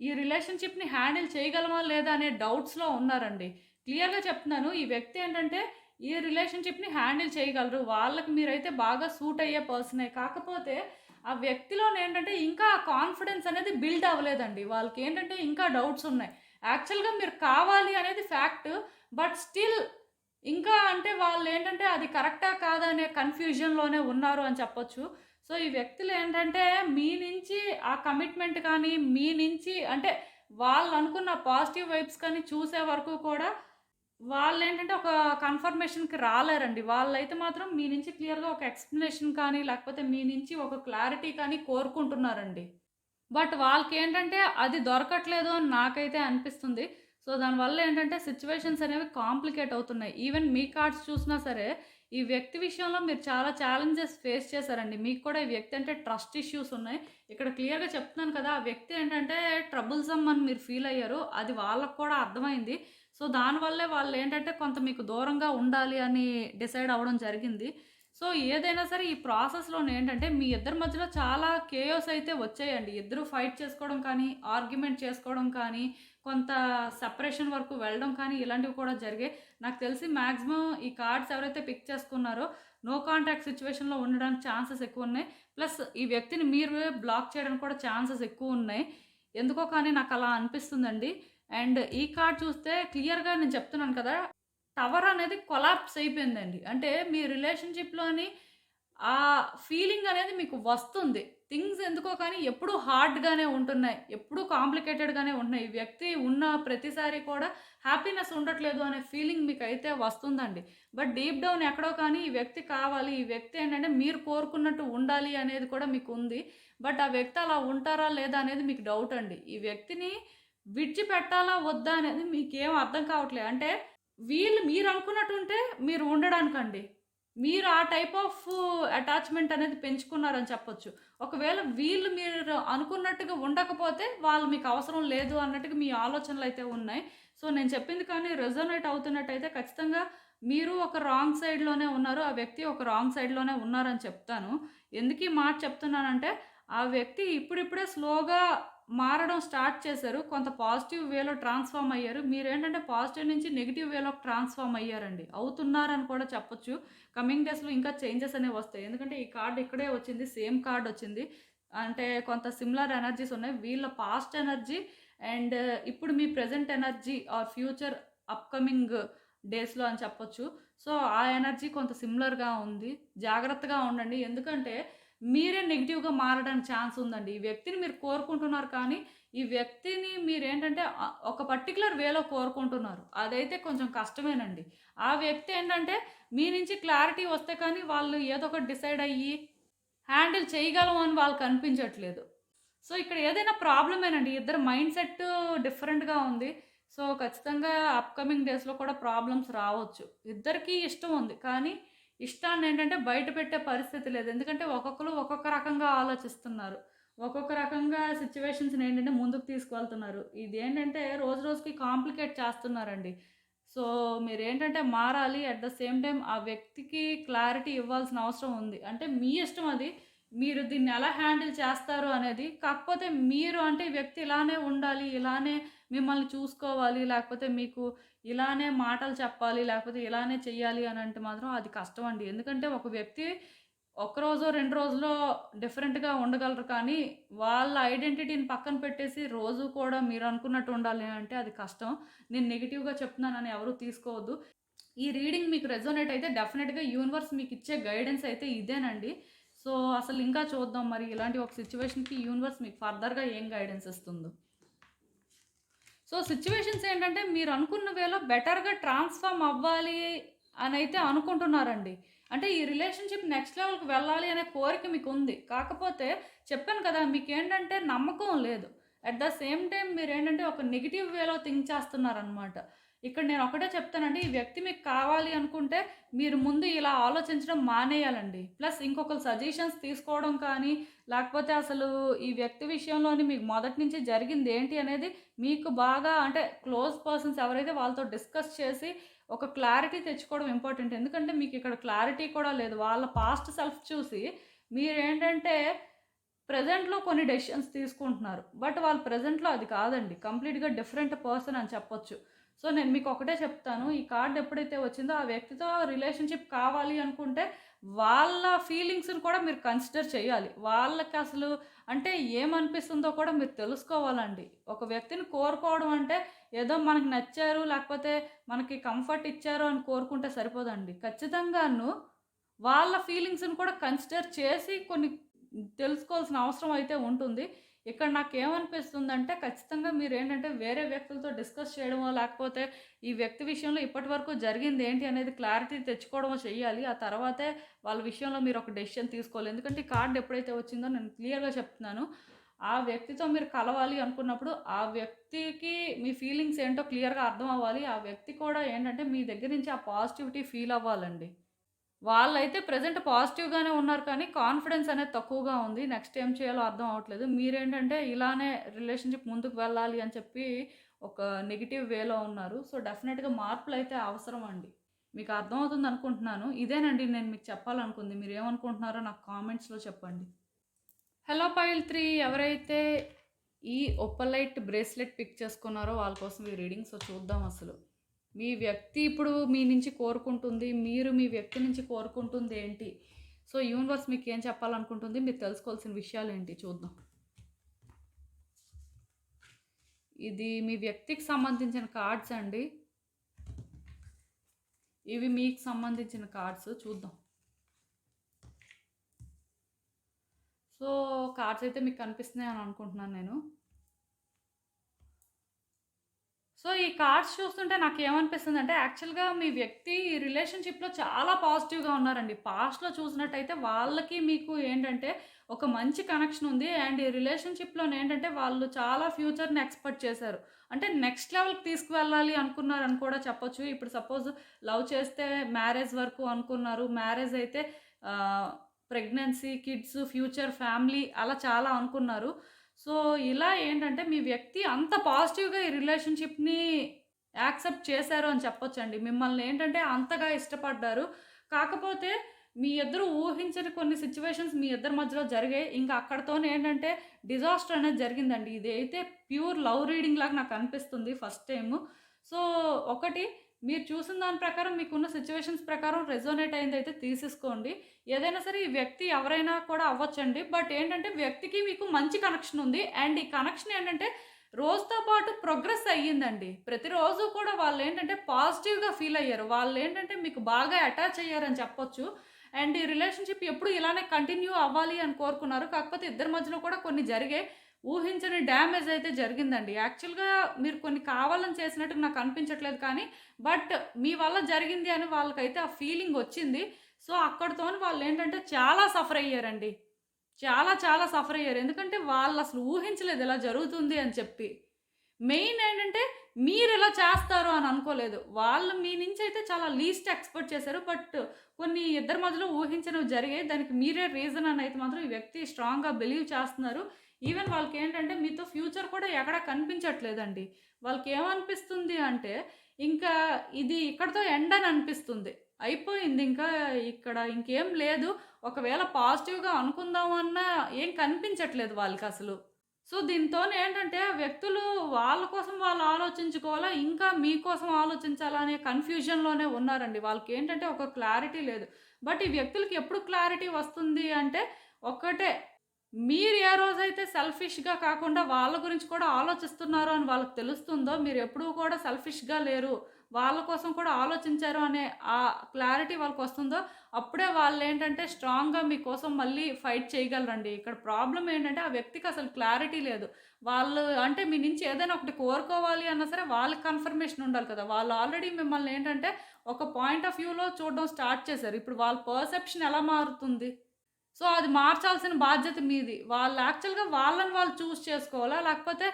ఈ రిలేషన్షిప్ని హ్యాండిల్ చేయగలమా లేదా అనే డౌట్స్లో ఉన్నారండి. క్లియర్గా చెప్తున్నాను ఈ వ్యక్తి ఏంటంటే ఈ రిలేషన్షిప్ని హ్యాండిల్ చేయగలరు. వాళ్ళకి మీరైతే బాగా సూట్ అయ్యే పర్సనే. కాకపోతే ఆ వ్యక్తిలోనే ఏంటంటే ఇంకా ఆ కాన్ఫిడెన్స్ అనేది బిల్డ్ అవ్వలేదండి. వాళ్ళకి ఏంటంటే ఇంకా డౌట్స్ ఉన్నాయి. యాక్చువల్గా మీరు కావాలి అనేది ఫ్యాక్ట్ బట్ స్టిల్ ఇంకా అంటే వాళ్ళు ఏంటంటే అది కరెక్టా కాదనే కన్ఫ్యూజన్లోనే ఉన్నారు అని చెప్పొచ్చు. సో ఈ వ్యక్తులు ఏంటంటే మీ నుంచి ఆ కమిట్మెంట్ కానీ మీ నుంచి అంటే వాళ్ళు అనుకున్న పాజిటివ్ వైబ్స్ కానీ చూసే వరకు కూడా వాళ్ళు ఏంటంటే ఒక కన్ఫర్మేషన్కి రాలేరండి. వాళ్ళైతే మాత్రం మీ నుంచి క్లియర్గా ఒక ఎక్స్ప్లెనేషన్ కానీ లేకపోతే మీ నుంచి ఒక క్లారిటీ కానీ కోరుకుంటున్నారండి. బట్ వాళ్ళకి ఏంటంటే అది దొరకట్లేదు అని నాకైతే అనిపిస్తుంది. సో దానివల్ల ఏంటంటే సిచ్యువేషన్స్ అనేవి కాంప్లికేట్ అవుతున్నాయి. ఈవెన్ మీ కార్డ్స్ చూసినా సరే ఈ వ్యక్తి విషయంలో మీరు చాలా ఛాలెంజెస్ ఫేస్ చేశారండి. మీకు కూడా ఈ వ్యక్తి అంటే ట్రస్ట్ ఇష్యూస్ ఉన్నాయి. ఇక్కడ క్లియర్గా చెప్తున్నాను కదా ఆ వ్యక్తి ఏంటంటే ట్రబుల్సమ్ అని మీరు ఫీల్ అయ్యారు. అది వాళ్ళకు కూడా అర్థమైంది. సో దానివల్లే వాళ్ళు ఏంటంటే కొంత మీకు దూరంగా ఉండాలి అని డిసైడ్ అవ్వడం జరిగింది. సో ఏదైనా సరే ఈ ప్రాసెస్లోనే ఏంటంటే మీ ఇద్దరి మధ్యలో చాలా కేయోస్ అయితే వచ్చాయండి. ఇద్దరు ఫైట్ చేసుకోవడం కానీ, ఆర్గ్యుమెంట్ చేసుకోవడం కానీ, కొంత సెపరేషన్ వరకు వెళ్ళడం కానీ ఇలాంటివి కూడా జరిగాయి. నాకు తెలిసి మాక్సిమం ఈ కార్డ్స్ ఎవరైతే పిక్ చేసుకున్నారో నో కాంటాక్ట్ సిచ్యువేషన్లో ఉండడానికి ఛాన్సెస్ ఎక్కువ ఉన్నాయి ప్లస్ ఈ వ్యక్తిని మీరు బ్లాక్ చేయడానికి కూడా ఛాన్సెస్ ఎక్కువ ఉన్నాయి ఎందుకో కానీ నాకు అలా అనిపిస్తుందండి. అండ్ ఈ కార్డ్ చూస్తే క్లియర్‌గా నేను చెప్తున్నాను కదా! టవర్ అనేది కొలాప్స్ అయిపోయిందండి. అంటే మీ రిలేషన్‌షిప్‌లోని ఆ ఫీలింగ్ అనేది మీకు వస్తుంది. థింగ్స్ ఎందుకో కానీ ఎప్పుడూ హార్డ్‌గానే ఉంటున్నాయి. ఎప్పుడూ కాంప్లికేటెడ్‌గానే ఉంటున్నాయి. ఈ వ్యక్తి ఉన్న ప్రతిసారి కూడా హ్యాపీనెస్ ఉండట్లేదు అనే ఫీలింగ్ మీకైతే వస్తుందండి. బట్ డీప్ డౌన్ ఎక్కడో కానీ ఈ వ్యక్తి కావాలి. ఈ వ్యక్తి ఏంటంటే మీరు కోరుకున్నట్టు ఉండాలి అనేది కూడా మీకు ఉంది బట్ ఆ వ్యక్తి అలా ఉంటారా లేదా అనేది మీకు డౌట్ అండి. ఈ వ్యక్తిని విడిచిపెట్టాలా వద్దా అనేది మీకేం అర్థం కావట్లేదు అంటే వీళ్ళు మీరు అనుకున్నట్టు ఉంటే మీరు ఉండడానికండి. మీరు ఆ టైప్ ఆఫ్ అటాచ్‌మెంట్ అనేది పెంచుకున్నారని చెప్పొచ్చు. ఒకవేళ వీళ్ళు మీరు అనుకున్నట్టుగా ఉండకపోతే వాళ్ళు మీకు అవసరం లేదు అన్నట్టుగా మీ ఆలోచనలు అయితే ఉన్నాయి. సో నేను చెప్పింది కానీ రెజోనేట్ అవుతున్నట్టయితే ఖచ్చితంగా మీరు ఒక రాంగ్ సైడ్‌లోనే ఉన్నారు. ఆ వ్యక్తి ఒక రాంగ్ సైడ్‌లోనే ఉన్నారని చెప్తాను. ఎందుకు ఈ మాట చెప్తున్నానంటే ఆ వ్యక్తి ఇప్పుడిప్పుడే స్లోగా మారడం స్టార్ట్ చేశారు. కొంత పాజిటివ్ వేలో ట్రాన్స్‌ఫార్మ్ అయ్యారు. మీరేంటంటే పాజిటివ్ నుంచి నెగిటివ్ వేలోకి ట్రాన్స్‌ఫార్మ్ అయ్యారండి. అవుతున్నారని కూడా చెప్పొచ్చు. కమింగ్ డేస్‌లో ఇంకా చేంజెస్ అనేవి వస్తాయి. ఎందుకంటే ఈ కార్డ్ ఇక్కడే వచ్చింది. సేమ్ కార్డ్ వచ్చింది. అంటే కొంత సిమిలర్ ఎనర్జీస్ ఉన్నాయి. వీళ్ళ పాస్ట్ ఎనర్జీ అండ్ ఇప్పుడు మీ present energy or future upcoming డేస్‌లో అని చెప్పొచ్చు. సో ఆ ఎనర్జీ కొంత సిమిలర్‌గా ఉంది. జాగ్రత్తగా ఉండండి. ఎందుకంటే మీరే నెగిటివ్గా మారడానికి ఛాన్స్ ఉందండి. ఈ వ్యక్తిని మీరు కోరుకుంటున్నారు కానీ ఈ వ్యక్తిని మీరేంటంటే ఏంటంటే ఒక పర్టికులర్ వేలో కోరుకుంటున్నారు. అదైతే కొంచెం కష్టమేనండి. ఆ వ్యక్తి ఏంటంటే మీ నుంచి క్లారిటీ వస్తే కానీ వాళ్ళు ఏదో ఒకటి డిసైడ్ అయ్యి హ్యాండిల్ చేయగలం అని వాళ్ళకి అనిపించట్లేదు. సో ఇక్కడ ఏదైనా ప్రాబ్లమేనండి. ఇద్దరు మైండ్ సెట్ డిఫరెంట్‌గా ఉంది. సో ఖచ్చితంగా అప్‌కమింగ్ డేస్‌లో కూడా ప్రాబ్లమ్స్ రావచ్చు. ఇద్దరికీ ఇష్టం ఉంది. కానీ ఇష్టాన్ని ఏంటంటే బయట పెట్టే పరిస్థితి లేదు. ఎందుకంటే ఒక్కొక్కరు ఒక్కొక్క రకంగా ఆలోచిస్తున్నారు. ఒక్కొక్క రకంగా సిచ్యువేషన్స్ని ఏంటంటే ముందుకు తీసుకువెళ్తున్నారు. ఇదేంటంటే రోజు రోజుకి కాంప్లికేట్ చేస్తున్నారండి. సో మీరు ఏంటంటే మారాలి. అట్ ద సేమ్ టైం ఆ వ్యక్తికి క్లారిటీ ఇవ్వాల్సిన అవసరం ఉంది. అంటే మీ ఇష్టం అది. మీరు దీన్ని ఎలా హ్యాండిల్ చేస్తారు అనేది. కాకపోతే మీరు అంటే వ్యక్తి ఇలానే ఉండాలి. ఇలానే మిమ్మల్ని చూసుకోవాలి. లేకపోతే మీకు ఇలానే మాటలు చెప్పాలి. లేకపోతే ఇలానే చెయ్యాలి అని అంటే మాత్రం అది కష్టం అండి. ఎందుకంటే ఒక వ్యక్తి ఒక్కరోజో, 2 రోజులో డిఫరెంట్‌గా ఉండగలరు. కానీ వాళ్ళ ఐడెంటిటీని పక్కన పెట్టేసి రోజు కూడా మీరు అనుకున్నట్టు ఉండాలి అంటే అది కష్టం. నేను నెగిటివ్గా చెప్తున్నానని ఎవరు తీసుకోవద్దు. ఈ రీడింగ్ మీకు రెజోనేట్ అయితే డెఫినెట్గా యూనివర్స్ మీకు ఇచ్చే గైడెన్స్ అయితే ఇదేనండి. సో అసలు ఇంకా చూద్దాం మరి ఇలాంటి ఒక సిచ్యువేషన్కి యూనివర్స్ మీకు ఫర్దర్‌గా ఏం గైడెన్స్ ఇస్తుందో. సో సిచ్యువేషన్స్ ఏంటంటే మీరు అనుకున్న వేలో బెటర్‌గా ట్రాన్స్‌ఫార్మ్ అవ్వాలి అని అయితే అనుకుంటున్నారండి. అంటే ఈ రిలేషన్‌షిప్ నెక్స్ట్ లెవెల్‌కి వెళ్ళాలి అనే కోరిక మీకుంది. కాకపోతే చెప్పాను కదా! మీకేంటంటే నమ్మకం లేదు. అట్ ద సేమ్ టైమ్ మీరేంటంటే ఒక నెగిటివ్ వేలో థింక్ చేస్తున్నారనమాట. ఇక్కడ నేను ఒకటే చెప్తానండి. ఈ వ్యక్తి మీకు కావాలి అనుకుంటే మీరు ముందు ఇలా ఆలోచించడం మానేయాలండి. ప్లస్ ఇంకొకరు సజెషన్స్ తీసుకోవడం కానీ, లేకపోతే అసలు ఈ వ్యక్తి విషయంలోని మీకు మొదటి నుంచి జరిగింది ఏంటి అనేది మీకు బాగా అంటే క్లోజ్ పర్సన్స్ ఎవరైతే వాళ్ళతో డిస్కస్ చేసి ఒక క్లారిటీ తెచ్చుకోవడం ఇంపార్టెంట్. ఎందుకంటే మీకు ఇక్కడ క్లారిటీ కూడా లేదు. వాళ్ళ పాస్ట్ సెల్ఫ్ చూసి మీరేంటంటే ప్రెజెంట్‌లో కొన్ని డెసిషన్స్ తీసుకుంటున్నారు. బట్ వాళ్ళు ప్రెజెంట్‌లో అది కాదండి. కంప్లీట్‌గా డిఫరెంట్ పర్సన్ అని చెప్పొచ్చు. సో నేను మీకు ఒకటే చెప్తాను. ఈ కార్డ్ ఎప్పుడైతే వచ్చిందో ఆ వ్యక్తితో రిలేషన్‌షిప్ కావాలి అనుకుంటే వాళ్ళ ఫీలింగ్స్‌ని కూడా మీరు కన్సిడర్ చేయాలి. వాళ్ళకి అసలు అంటే ఏమనిపిస్తుందో కూడా మీరు తెలుసుకోవాలండి. ఒక వ్యక్తిని కోరుకోవడం అంటే ఏదో మనకు నచ్చారు లేకపోతే మనకి కంఫర్ట్ ఇచ్చారు అని కోరుకుంటే సరిపోదండి. ఖచ్చితంగాను వాళ్ళ ఫీలింగ్స్‌ని కూడా కన్సిడర్ చేసి కొన్ని తెలుసుకోవాల్సిన అవసరం అయితే ఉంటుంది. ఇక్కడ నాకు ఏమనిపిస్తుంది అంటే ఖచ్చితంగా మీరు ఏంటంటే వేరే వ్యక్తులతో డిస్కస్ చేయడమో, లేకపోతే ఈ వ్యక్తి విషయంలో ఇప్పటివరకు జరిగింది ఏంటి అనేది క్లారిటీ తెచ్చుకోవడమో చేయాలి ఆ తర్వాతే వాళ్ళ విషయంలో మీరు ఒక డెసిషన్ తీసుకోవాలి. ఎందుకంటే ఈ కార్డ్ ఎప్పుడైతే వచ్చిందో నేను క్లియర్‌గా చెప్తున్నాను. ఆ వ్యక్తితో మీరు కలవాలి అనుకున్నప్పుడు ఆ వ్యక్తికి మీ ఫీలింగ్స్ ఏంటో క్లియర్‌గా అర్థం అవ్వాలి. ఆ వ్యక్తి కూడా ఏంటంటే మీ దగ్గర నుంచి ఆ పాజిటివిటీ ఫీల్ అవ్వాలండి. వాళ్ళైతే ప్రెజెంట్ పాజిటివ్‌గానే ఉన్నారు కానీ కాన్ఫిడెన్స్ అనేది తక్కువగా ఉంది. నెక్స్ట్ ఏం చేయాలో అర్థం అవ్వట్లేదు. మీరేంటంటే ఇలానే రిలేషన్‌షిప్ ముందుకు వెళ్ళాలి అని చెప్పి ఒక నెగిటివ్ వేలో ఉన్నారు. సో డెఫినెట్గా మార్పులు అయితే అవసరం అండి. మీకు అర్థమవుతుంది అనుకుంటున్నాను ఇదేనండి నేను మీకు చెప్పాలనుకుంది మీరు ఏమనుకుంటున్నారో నాకు కామెంట్స్లో చెప్పండి హలో పైల్ త్రీ ఎవరైతే ఈ ఒప్పలైట్ బ్రేస్లెట్ పిక్ చేసుకున్నారో వాళ్ళ కోసం ఈ రీడింగ్ సో చూద్దాం అసలు మీ వ్యక్తి ఇప్పుడు మీ నుంచి కోరుకుంటుంది మీరు మీ వ్యక్తి నుంచి కోరుకుంటుంది ఏంటి? సో యూనివర్స్ మీకు ఏం చెప్పాలనుకుంటుంది? మీరు తెలుసుకోవాల్సిన విషయాలు ఏంటి? చూద్దాం. ఇది మీ వ్యక్తికి సంబంధించిన కార్డ్స్ అండి. ఇవి మీకు సంబంధించిన కార్డ్స్. చూద్దాం. సో కార్డ్స్ అయితే మీకు కనిపిస్తున్నాయి అని అనుకుంటున్నాను నేను. సో ఈ కార్డ్స్ చూస్తుంటే నాకు ఏమనిపిస్తుంది అంటే యాక్చువల్గా మీ వ్యక్తి ఈ రిలేషన్షిప్లో చాలా పాజిటివ్గా ఉన్నారండి. పాస్ట్లో చూసినట్టయితే వాళ్ళకి మీకు ఏంటంటే ఒక మంచి కనెక్షన్ ఉంది. అండ్ ఈ రిలేషన్షిప్లో ఏంటంటే వాళ్ళు చాలా ఫ్యూచర్ని ఎక్స్పెక్ట్ చేశారు. అంటే నెక్స్ట్ లెవెల్కి తీసుకువెళ్ళాలి అనుకున్నారు అని కూడా చెప్పొచ్చు. ఇప్పుడు సపోజ్ లవ్ చేస్తే మ్యారేజ్ వరకు అనుకున్నారు. మ్యారేజ్ అయితే ప్రెగ్నెన్సీ కిడ్స్ ఫ్యూచర్ ఫ్యామిలీ అలా చాలా అనుకున్నారు. సో ఇలా ఏంటంటే మీ వ్యక్తి అంత పాజిటివ్గా ఈ రిలేషన్షిప్ని యాక్సెప్ట్ చేశారు అని చెప్పొచ్చండి. మిమ్మల్ని ఏంటంటే అంతగా ఇష్టపడ్డారు. కాకపోతే మీ ఇద్దరు ఊహించని కొన్ని సిచ్యువేషన్స్ మీ ఇద్దరి మధ్యలో జరిగాయి. ఇంకా అక్కడతోనే ఏంటంటే డిజాస్టర్ అనేది జరిగిందండి. ఇదైతే ప్యూర్ లవ్ రీడింగ్ లాగా నాకు అనిపిస్తుంది ఫస్ట్ టైము సో ఒకటి మీరు చూసిన దాని ప్రకారం మీకున్న సిచ్యువేషన్స్ ప్రకారం రెజోనేట్ అయింది అయితే తీసేసుకోండి. ఏదైనా సరే ఈ వ్యక్తి ఎవరైనా కూడా అవ్వచ్చండి. బట్ ఏంటంటే వ్యక్తికి మీకు మంచి కనెక్షన్ ఉంది. అండ్ ఈ కనెక్షన్ ఏంటంటే రోజుతో పాటు ప్రోగ్రెస్ అయ్యిందండి. ప్రతిరోజు కూడా వాళ్ళు ఏంటంటే పాజిటివ్గా ఫీల్ అయ్యారు. వాళ్ళు ఏంటంటే మీకు బాగా అటాచ్ అయ్యారని చెప్పొచ్చు. అండ్ ఈ రిలేషన్షిప్ ఎప్పుడు ఇలానే కంటిన్యూ అవ్వాలి అని కోరుకున్నారు. కాకపోతే ఇద్దరి మధ్యలో కూడా కొన్ని జరిగాయి. ఊహించని డ్యామేజ్ అయితే జరిగిందండి. యాక్చువల్గా మీరు కొన్ని కావాలని చేసినట్టు నాకు అనిపించట్లేదు కానీ బట్ మీ వల్ల జరిగింది అని వాళ్ళకైతే ఆ ఫీలింగ్ వచ్చింది. సో అక్కడితో వాళ్ళు ఏంటంటే చాలా సఫర్ అయ్యారండి. చాలా చాలా సఫర్ అయ్యారు. ఎందుకంటే వాళ్ళు అసలు ఊహించలేదు ఇలా జరుగుతుంది అని చెప్పి. మెయిన్ ఏంటంటే మీరు ఇలా చేస్తారు అని అనుకోలేదు. వాళ్ళు మీ నుంచి అయితే చాలా లీస్ట్ ఎక్స్పెక్ట్ చేశారు. బట్ కొన్ని ఇద్దరి మధ్యలో ఊహించినవి జరిగాయి. దానికి మీరే రీజన్ అని అయితే మాత్రం ఈ వ్యక్తి స్ట్రాంగ్గా బిలీవ్ చేస్తున్నారు. ఈవెన్ వాళ్ళకి ఏంటంటే మీతో ఫ్యూచర్ కూడా ఎక్కడ కనిపించట్లేదండి. వాళ్ళకి ఏమనిపిస్తుంది అంటే ఇంకా ఇది ఇక్కడతో ఎండ్ అని అనిపిస్తుంది. అయిపోయింది ఇంకా ఇక్కడ ఇంకేం లేదు. ఒకవేళ పాజిటివ్గా అనుకుందామన్నా ఏం కనిపించట్లేదు వాళ్ళకి అసలు. సో దీంతో ఏంటంటే వ్యక్తులు వాళ్ళ కోసం వాళ్ళు ఆలోచించుకోవాలా ఇంకా మీకోసం ఆలోచించాలా అనే కన్ఫ్యూజన్లోనే ఉన్నారండి. వాళ్ళకి ఏంటంటే ఒక క్లారిటీ లేదు. బట్ ఈ వ్యక్తులకి ఎప్పుడు క్లారిటీ వస్తుంది అంటే ఒక్కటే మీరు ఏ రోజైతే సెల్ఫిష్గా కాకుండా వాళ్ళ గురించి కూడా ఆలోచిస్తున్నారు అని వాళ్ళకి తెలుస్తుందో మీరు ఎప్పుడూ కూడా సెల్ఫిష్గా లేరు వాళ్ళ కోసం కూడా ఆలోచించారు అనే ఆ క్లారిటీ వాళ్ళకి వస్తుందో అప్పుడే వాళ్ళు ఏంటంటే స్ట్రాంగ్గా మీకోసం మళ్ళీ ఫైట్ చేయగలరండి. ఇక్కడ ప్రాబ్లం ఏంటంటే ఆ వ్యక్తికి అసలు క్లారిటీ లేదు. వాళ్ళు అంటే మీ నుంచి ఏదైనా ఒకటి కోరుకోవాలి అన్నా సరే వాళ్ళకి కన్ఫర్మేషన్ ఉండాలి కదా. వాళ్ళు ఆల్రెడీ మిమ్మల్ని ఏంటంటే ఒక పాయింట్ ఆఫ్ వ్యూలో చూడడం స్టార్ట్ చేశారు. ఇప్పుడు వాళ్ళ పర్సెప్షన్ ఎలా మారుతుంది? సో అది మార్చాల్సిన బాధ్యత మీది. వాళ్ళు యాక్చువల్గా వాళ్ళని వాళ్ళు చూస్ చేసుకోవాలా? లేకపోతే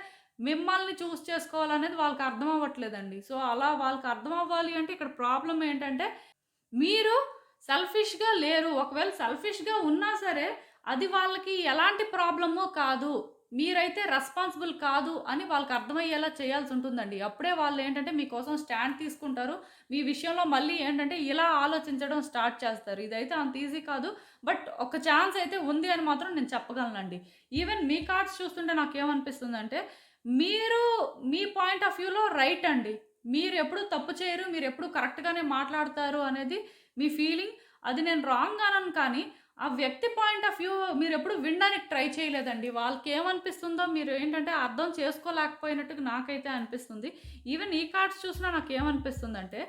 మిమ్మల్ని చూస్ చేసుకోవాలనేది వాళ్ళకి అర్థం అవ్వట్లేదండి. సో అలా వాళ్ళకి అర్థం అవ్వాలి అంటే ఇక్కడ ప్రాబ్లం ఏంటంటే మీరు సెల్ఫిష్గా లేరు. ఒకవేళ సెల్ఫిష్గా ఉన్నా సరే అది వాళ్ళకి ఎలాంటి ప్రాబ్లమో కాదు. మీరైతే రెస్పాన్సిబుల్ కాదు అని వాళ్ళకి అర్థమయ్యేలా చేయాల్సి ఉంటుందండి. అప్పుడే వాళ్ళు ఏంటంటే మీకోసం స్టాండ్ తీసుకుంటారు. మీ విషయంలో మళ్ళీ ఏంటంటే ఇలా ఆలోచించడం స్టార్ట్ చేస్తారు. ఇదైతే అంత ఈజీ కాదు. బట్ ఒక ఛాన్స్ అయితే ఉంది అని మాత్రం నేను చెప్పగలనండి. ఈవెన్ మీ కార్డ్స్ చూస్తుంటే నాకేమనిపిస్తుందంటే మీరు మీ పాయింట్ ఆఫ్ వ్యూలో రైట్ అండి. మీరు ఎప్పుడు తప్పు చేయరు మీరు ఎప్పుడు కరెక్ట్గానే మాట్లాడతారు అనేది మీ ఫీలింగ్ అది నేను రాంగ్ అనను కానీ ఆ వ్యక్తి పాయింట్ ఆఫ్ వ్యూ మీరు ఎప్పుడు వినడానికి ట్రై చేయలేదండి. వాళ్ళకి ఏమనిపిస్తుందో మీరు ఏంటంటే అర్థం చేసుకోలేకపోయినట్టుగా నాకైతే అనిపిస్తుంది. ఈవెన్ ఈ కార్డ్స్ చూసినా నాకు ఏమనిపిస్తుందంటే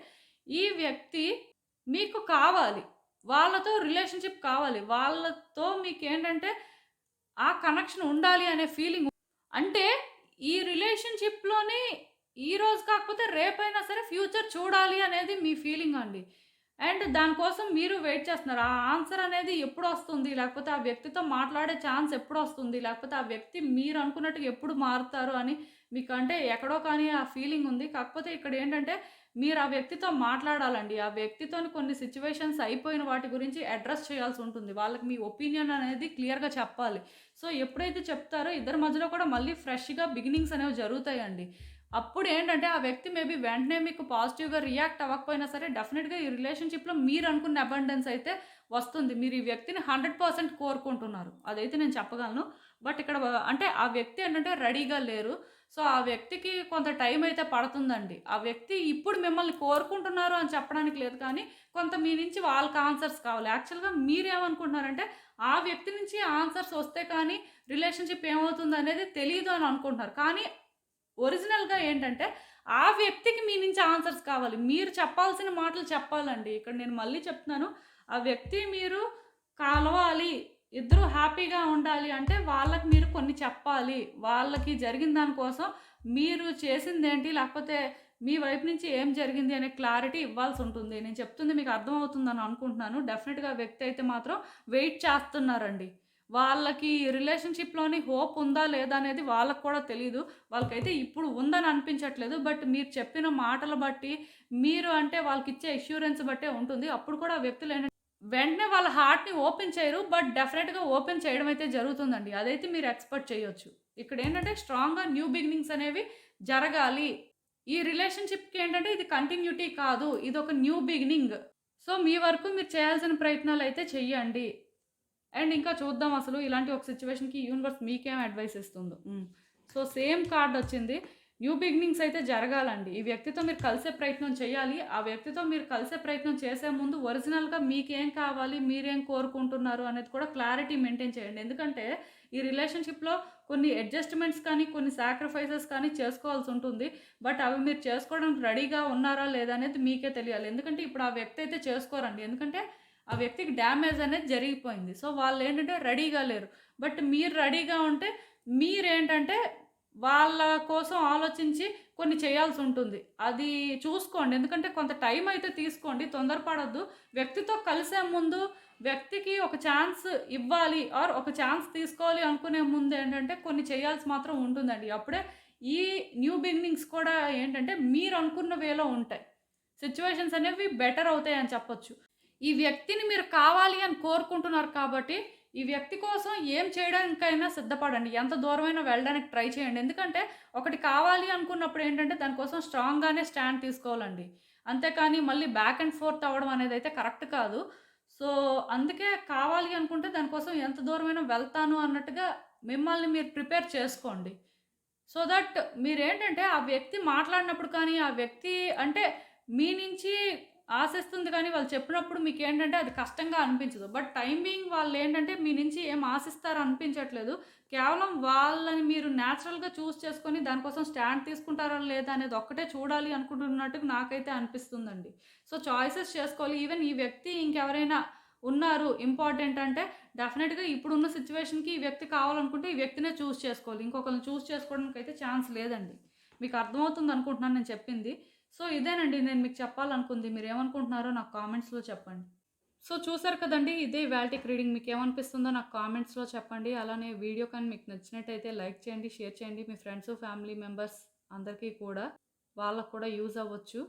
ఈ వ్యక్తి మీకు కావాలి. వాళ్ళతో రిలేషన్షిప్ కావాలి. వాళ్ళతో మీకు ఏంటంటే ఆ కనెక్షన్ ఉండాలి అనే ఫీలింగ్ అంటే ఈ రిలేషన్షిప్లోని ఈ రోజు కాకపోతే రేపైనా సరే ఫ్యూచర్ చూడాలి అనేది మీ ఫీలింగ్ అండి. అండ్ దానికోసం మీరు వెయిట్ చేస్తున్నారు. ఆ ఆన్సర్ అనేది ఎప్పుడు వస్తుంది? లేకపోతే ఆ వ్యక్తితో మాట్లాడే ఛాన్స్ ఎప్పుడు వస్తుంది? లేకపోతే ఆ వ్యక్తి మీరు అనుకున్నట్టు ఎప్పుడు మారుతారు అని మీకంటే ఎక్కడో కానీ ఆ ఫీలింగ్ ఉంది. కాకపోతే ఇక్కడ ఏంటంటే మీరు ఆ వ్యక్తితో మాట్లాడాలండి. ఆ వ్యక్తితో కొన్ని సిచ్యువేషన్స్ అయిపోయిన వాటి గురించి అడ్రస్ చేయాల్సి ఉంటుంది. వాళ్ళకి మీ ఒపీనియన్ అనేది క్లియర్గా చెప్పాలి. సో ఎప్పుడైతే చెప్తారో ఇద్దరి మధ్యలో కూడా మళ్ళీ ఫ్రెష్గా బిగినింగ్స్ అనేవి జరుగుతాయండి. అప్పుడు ఏంటంటే ఆ వ్యక్తి మేబీ వెంటనే మీకు పాజిటివ్‌గా రియాక్ట్ అవ్వకపోయినా సరే డెఫినెట్గా ఈ రిలేషన్‌షిప్‌లో మీరు అనుకున్న అబండెన్స్ అయితే వస్తుంది. మీరు ఈ వ్యక్తిని 100% కోరుకుంటున్నారు. అదైతే నేను చెప్పగలను. బట్ ఇక్కడ అంటే ఆ వ్యక్తి ఏంటంటే రెడీగా లేరు. సో, ఆ వ్యక్తికి కొంత టైం అయితే పడుతుందండి. ఆ వ్యక్తి ఇప్పుడు మిమ్మల్ని కోరుకుంటున్నారు అని చెప్పడానికి లేదు కానీ, కొంత మీ నుంచి వాళ్ళకి ఆన్సర్స్ కావాలి. యాక్చువల్‌గా మీరేమనుకుంటున్నారంటే, ఆ వ్యక్తి నుంచి ఆన్సర్స్ వస్తే కానీ రిలేషన్‌షిప్ ఏమవుతుందనేది తెలియదు అని అనుకుంటున్నారు. కానీ ఒరిజినల్‌గా ఏంటంటే, ఆ వ్యక్తికి మీ నుంచి ఆన్సర్స్ కావాలి. మీరు చెప్పాల్సిన మాటలు చెప్పాలండి. ఇక్కడ నేను మళ్ళీ చెప్తున్నాను. ఆ వ్యక్తి మీరు కలవాలి. ఇద్దరు హ్యాపీగా ఉండాలి అంటే వాళ్ళకి మీరు కొన్ని చెప్పాలి. వాళ్ళకి జరిగిన దానికోసం మీరు చేసిందేంటి? లేకపోతే మీ వైపు నుంచి ఏం జరిగింది అనే క్లారిటీ ఇవ్వాల్సి ఉంటుంది నేను చెప్తుంది మీకు అర్థమవుతుందని అనుకుంటున్నాను. డెఫినెట్గా వ్యక్తి అయితే మాత్రం వెయిట్ చేస్తున్నారండి. వాళ్ళకి రిలేషన్‌షిప్‌లోని హోప్ ఉందా? లేదా? అనేది వాళ్ళకు కూడా తెలియదు వాళ్ళకైతే ఇప్పుడు ఉందని అనిపించట్లేదు. బట్ మీరు చెప్పిన మాటలు బట్టి, మీరు అంటే వాళ్ళకి ఇచ్చే అష్యూరెన్స్ బట్టే ఉంటుంది. అప్పుడు కూడా వ్యక్తులు ఏంటంటే వెంటనే వాళ్ళ హార్ట్‌ని ఓపెన్ చేయరు. బట్ డెఫినెట్గా ఓపెన్ చేయడం అయితే జరుగుతుందండి. అదైతే మీరు ఎక్స్‌పెక్ట్ చేయొచ్చు. ఇక్కడ ఏంటంటే స్ట్రాంగ్‌గా న్యూ బిగినింగ్స్ అనేవి జరగాలి. ఈ రిలేషన్‌షిప్‌కి ఏంటంటే ఇది కంటిన్యూటీ కాదు. ఇది ఒక న్యూ బిగినింగ్. సో, మీ వరకు మీరు చేయాల్సిన ప్రయత్నాలు అయితే చెయ్యండి. అండ్ ఇంకా చూద్దాం అసలు ఇలాంటి ఒక సిట్యుయేషన్‌కి యూనివర్స్ మీకేం అడ్వైస్ ఇస్తుందో. సో, సేమ్ కార్డ్ వచ్చింది. న్యూ బిగినింగ్స్ అయితే జరగాలండి. ఈ వ్యక్తితో మీరు కలిసే ప్రయత్నం చేయాలి. ఆ వ్యక్తితో మీరు కలిసే ప్రయత్నం చేసే ముందు ఒరిజినల్‌గా మీకేం కావాలి? మీరేం కోరుకుంటున్నారు? అనేది కూడా క్లారిటీ మెయింటైన్ చేయండి. ఎందుకంటే ఈ రిలేషన్‌షిప్‌లో కొన్ని అడ్జస్ట్‌మెంట్స్ కానీ, కొన్ని సాక్రిఫైసెస్ కానీ చేసుకోవాల్సి ఉంటుంది. బట్ అవి మీరు చేసుకోవడానికి రెడీగా ఉన్నారా? లేదా? అనేది మీకే తెలియాలి. ఎందుకంటే ఇప్పుడు ఆ వ్యక్తి అయితే చేసుకోరండి. ఎందుకంటే ఆ వ్యక్తికి డ్యామేజ్ అనేది జరిగిపోయింది. సో, వాళ్ళు ఏంటంటే రెడీగా లేరు. బట్ మీరు రెడీగా ఉంటే మీరేంటంటే వాళ్ళ కోసం ఆలోచించి కొన్ని చేయాల్సి ఉంటుంది అది చూసుకోండి. ఎందుకంటే కొంత టైం అయితే తీసుకోండి. తొందరపడద్దు వ్యక్తితో కలిసే ముందు వ్యక్తికి ఒక ఛాన్స్ ఇవ్వాలి ఆర్ ఒక ఛాన్స్ తీసుకోవాలి అనుకునే ముందు ఏంటంటే కొన్ని చేయాల్సి మాత్రం ఉంటుందండి. అప్పుడే ఈ న్యూ బిగినింగ్స్ కూడా ఏంటంటే మీరు అనుకున్న వేలో ఉంటాయి. సిచ్యువేషన్స్ అనేవి బెటర్ అవుతాయని చెప్పొచ్చు. ఈ వ్యక్తిని మీరు కావాలి అని కోరుకుంటున్నారు కాబట్టి, ఈ వ్యక్తి కోసం ఏం చేయడానికైనా సిద్ధపడండి. ఎంత దూరమైనా వెళ్ళడానికి ట్రై చేయండి. ఎందుకంటే ఒకటి కావాలి అనుకున్నప్పుడు ఏంటంటే దానికోసం స్ట్రాంగ్‌గానే స్టాండ్ తీసుకోవాలండి. అంతేకాని మళ్ళీ బ్యాక్ అండ్ ఫోర్త్ అవ్వడం అనేది అయితే కరెక్ట్ కాదు. సో, అందుకే కావాలి అనుకుంటే దానికోసం ఎంత దూరమైనా వెళ్తాను అన్నట్టుగా మిమ్మల్ని మీరు ప్రిపేర్ చేసుకోండి. సో దట్ మీరేంటంటే ఆ వ్యక్తి మాట్లాడినప్పుడు కానీ, ఆ వ్యక్తి అంటే మీ నుంచి ఆశిస్తుంది కానీ వాళ్ళు చెప్పినప్పుడు మీకు ఏంటంటే అది కష్టంగా అనిపించదు. బట్ టైం బీయింగ్ వాళ్ళేంటంటే మీ నుంచి ఏం ఆశిస్తారు అనిపించట్లేదు. కేవలం వాళ్ళని మీరు న్యాచురల్‌గా చూస్ చేసుకొని దానికోసం స్టాండ్ తీసుకుంటారా? లేదా? అనేది ఒక్కటే చూడాలి అనుకుంటున్నట్టుగా నాకైతే అనిపిస్తుందండి. సో, చాయిసెస్ చేసుకోవాలి. ఈవెన్ ఈ వ్యక్తి ఇంకెవరైనా ఉన్నారు ఇంపార్టెంట్ అంటే డెఫినెట్గా ఇప్పుడున్న సిచ్యువేషన్కి ఈ వ్యక్తి కావాలనుకుంటే ఈ వ్యక్తినే చూస్ చేసుకోవాలి. ఇంకొకరిని చూస్ చేసుకోవడానికి అయితే ఛాన్స్ లేదండి. మీకు అర్థమవుతుంది అనుకుంటున్నాను నేను చెప్పింది. సో, ఇదేనండి నేను మీకు చెప్పాలనుకుంది. మీరు ఏమనుకుంటున్నారో నాకు కామెంట్స్‌లో చెప్పండి. సో, చూసారు కదండీ! ఇదే ఇవాల్టికి రీడింగ్. మీకు ఏమనిపిస్తుందో నాకు కామెంట్స్‌లో చెప్పండి. అలానే వీడియో కానీ మీకు నచ్చినట్టయితే లైక్ చేయండి, షేర్ చేయండి. మీ ఫ్రెండ్స్, ఫ్యామిలీ మెంబర్స్ అందరికీ కూడా వాళ్ళకు కూడా యూజ్ అవ్వచ్చు.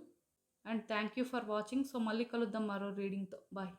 And thank you for watching. So, మళ్ళీ కలుద్దాం మరో రీడింగ్‌తో. బాయ్.